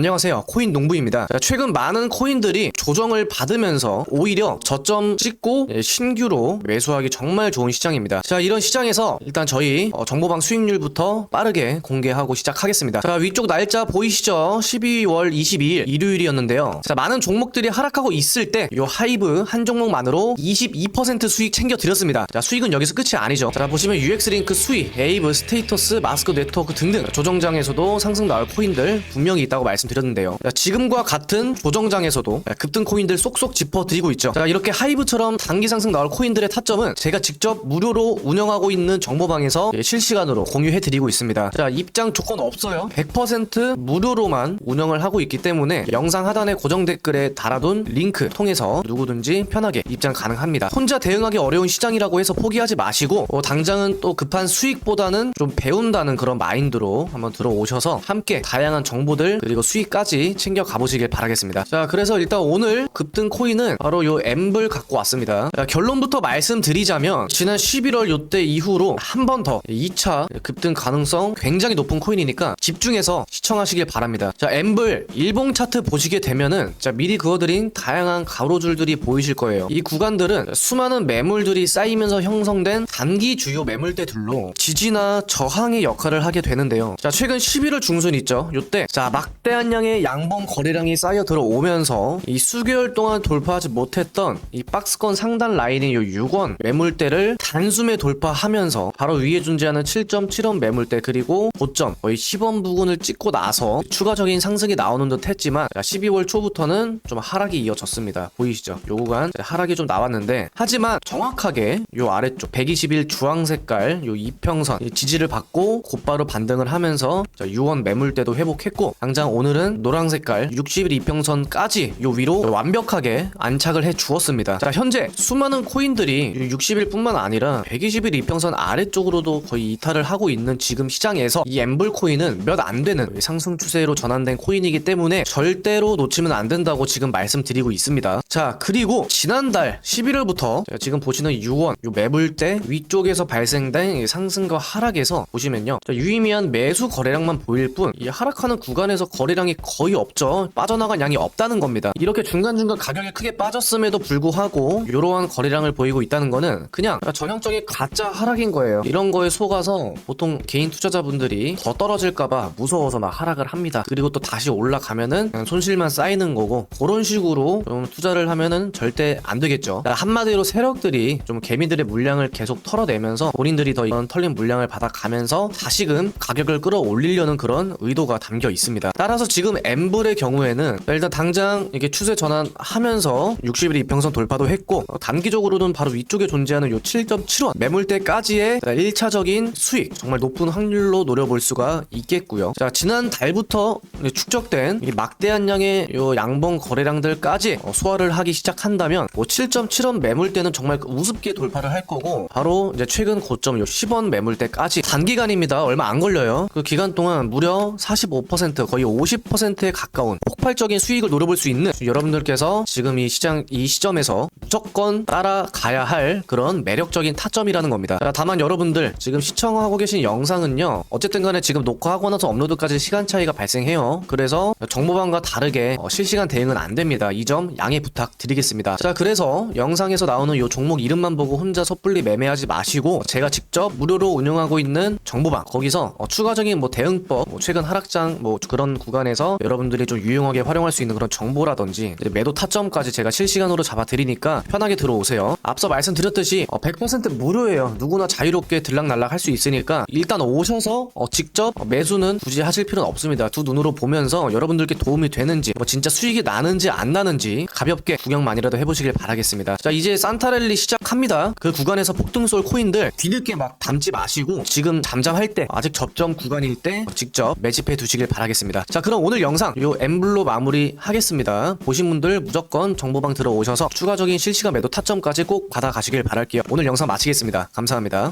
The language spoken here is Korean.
안녕하세요. 코인 농부입니다. 자, 최근 많은 코인들이 조정을 받으면서 오히려 저점 찍고 예, 신규로 매수하기 정말 좋은 시장입니다. 자, 이런 시장에서 일단 저희 어, 정보방 수익률부터 빠르게 공개하고 시작하겠습니다. 자, 위쪽 날짜 보이시죠? 12월 22일 일요일이었는데요. 자, 많은 종목들이 하락하고 있을 때 요 하이브 한 종목만으로 22% 수익 챙겨 드렸습니다. 자, 수익은 여기서 끝이 아니죠. 자, 보시면 UX링크 수익, 에이브, 스테이터스, 마스크 네트워크 등등 조정장에서도 상승 나올 코인들 분명히 있다고 말씀 드렸는데요. 자, 지금과 같은 조정장에서도 급등 코인들 쏙쏙 짚어드리고 있죠. 자, 이렇게 하이브처럼 단기 상승 나올 코인들의 타점은 제가 직접 무료로 운영하고 있는 정보방에서 예, 실시간으로 공유해드리고 있습니다. 자, 입장 조건 없어요. 100% 무료로만 운영을 하고 있기 때문에 영상 하단에 고정 댓글에 달아둔 링크 통해서 누구든지 편하게 입장 가능합니다. 혼자 대응하기 어려운 시장이라고 해서 포기하지 마시고 어, 당장은 또 급한 수익보다는 좀 배운다는 그런 마인드로 한번 들어오셔서 함께 다양한 정보들 그리고 수익 까지 챙겨 가보시길 바라겠습니다. 자, 그래서 일단 오늘 급등 코인은 바로 요 엠블 갖고 왔습니다. 자, 결론부터 말씀드리자면 지난 11월 요때 이후로 한 번 더 2차 급등 가능성 굉장히 높은 코인이니까 집중해서 시청하시길 바랍니다. 자, 엠블 일봉 차트 보시게 되면은 자, 미리 그어드린 다양한 가로줄들이 보이실 거예요. 이 구간들은 수많은 매물들이 쌓이면서 형성된 단기 주요 매물대들로 지지나 저항의 역할을 하게 되는데요. 자, 최근 11월 중순 있죠. 요때 자, 막대 한 양의 양봉 거래량이 쌓여 들어오면서 이 수개월 동안 돌파하지 못했던 이 박스권 상단 라인인 요 6원 매물대를 단숨에 돌파하면서 바로 위에 존재하는 7.7원 매물대 그리고 고점 거의 10원 부근을 찍고 나서 추가적인 상승이 나오는 듯 했지만 자, 12월 초부터는 좀 하락이 이어졌습니다. 보이시죠? 요 구간 하락이 좀 나왔는데 하지만 정확하게 요 아래쪽 120일 주황 색깔 요 이평선 이 지지를 받고 곧바로 반등을 하면서 자, 6원 매물대도 회복했고 당장 오늘은 노랑 색깔 60일 이평선까지 요 위로 완벽하게 안착을 해 주었습니다. 자 현재 수많은 코인들이 60일뿐만 아니라 120일 이평선 아래쪽으로도 거의 이탈을 하고 있는 지금 시장에서 이 엠블 코인은 몇 안 되는 상승 추세로 전환된 코인이기 때문에 절대로 놓치면 안 된다고 지금 말씀드리고 있습니다. 자 그리고 지난달 11월부터 지금 보시는 6원 요 매물대 위쪽에서 발생된 이 상승과 하락에서 보시면요 자, 유의미한 매수 거래량 만 보일 뿐 이 하락하는 구간에서 거래량이 거의 없죠. 빠져나간 양이 없다는 겁니다. 이렇게 중간중간 가격이 크게 빠졌음에도 불구하고 이러한 거래량을 보이고 있다는 거는 그냥 전형적인 가짜 하락인 거예요. 이런 거에 속아서 보통 개인 투자자분들이 더 떨어질까봐 무서워서 막 하락을 합니다. 그리고 또 다시 올라가면은 손실만 쌓이는 거고 그런 식으로 좀 투자를 하면은 절대 안 되겠죠. 한마디로 세력들이 좀 개미들의 물량을 계속 털어내면서 본인들이 더 이런 털린 물량을 받아가면서 다시금 가격을 끌어올 리려는 그런 의도가 담겨 있습니다. 따라서 지금 엠블의 경우에는 일단 당장 이게 추세 전환하면서 60일 이평선 돌파도 했고 어, 단기적으로는 바로 위쪽에 존재하는 요 7.7원 매물대까지의 1차적인 수익 정말 높은 확률로 노려볼 수가 있겠고요. 자 지난 달부터 축적된 이 막대한 양의 요 양봉 거래량들까지 어, 소화를 하기 시작한다면 뭐 7.7원 매물대는 정말 우습게 돌파를 할 거고 바로 이제 최근 고점 요 10원 매물대까지 단기간입니다. 얼마 안 걸려요. 그 기간 동안 무려 45% 거의 50%에 가까운 폭발적인 수익을 노려볼 수 있는 여러분들께서 지금 이 시장 이 시점에서 무조건 따라가야 할 그런 매력적인 타점이라는 겁니다. 자, 다만 여러분들 지금 시청하고 계신 영상은요. 어쨌든 간에 지금 녹화하고 나서 업로드까지 시간 차이가 발생해요. 그래서 정보방과 다르게 어, 실시간 대응은 안 됩니다. 이 점 양해 부탁드리겠습니다. 자, 그래서 영상에서 나오는 요 종목 이름만 보고 혼자 섣불리 매매하지 마시고 제가 직접 무료로 운영하고 있는 정보방 거기서 어, 추가적인 뭐 대응 법, 뭐 최근 하락장 뭐 그런 구간에서 여러분들이 좀 유용하게 활용할 수 있는 그런 정보라든지 매도 타점까지 제가 실시간으로 잡아드리니까 편하게 들어오세요. 앞서 말씀드렸듯이 어, 100% 무료예요. 누구나 자유롭게 들락날락 할 수 있으니까 일단 오셔서 어, 직접 어, 매수는 굳이 하실 필요는 없습니다. 두 눈으로 보면서 여러분들께 도움이 되는지 뭐 진짜 수익이 나는지 안 나는지 가볍게 구경만이라도 해보시길 바라겠습니다. 자 이제 산타랠리 시작합니다. 그 구간에서 폭등 쏠 코인들 뒤늦게 막 담지 마시고 지금 잠잠할 때 아직 접점 구간일 때 직접 매집해 두시길 바라겠습니다. 자 그럼 오늘 영상 요 엠블로 마무리 하겠습니다. 보신 분들 무조건 정보방 들어오셔서 추가적인 실시간 매도 타점까지 꼭 받아가시길 바랄게요. 오늘 영상 마치겠습니다. 감사합니다.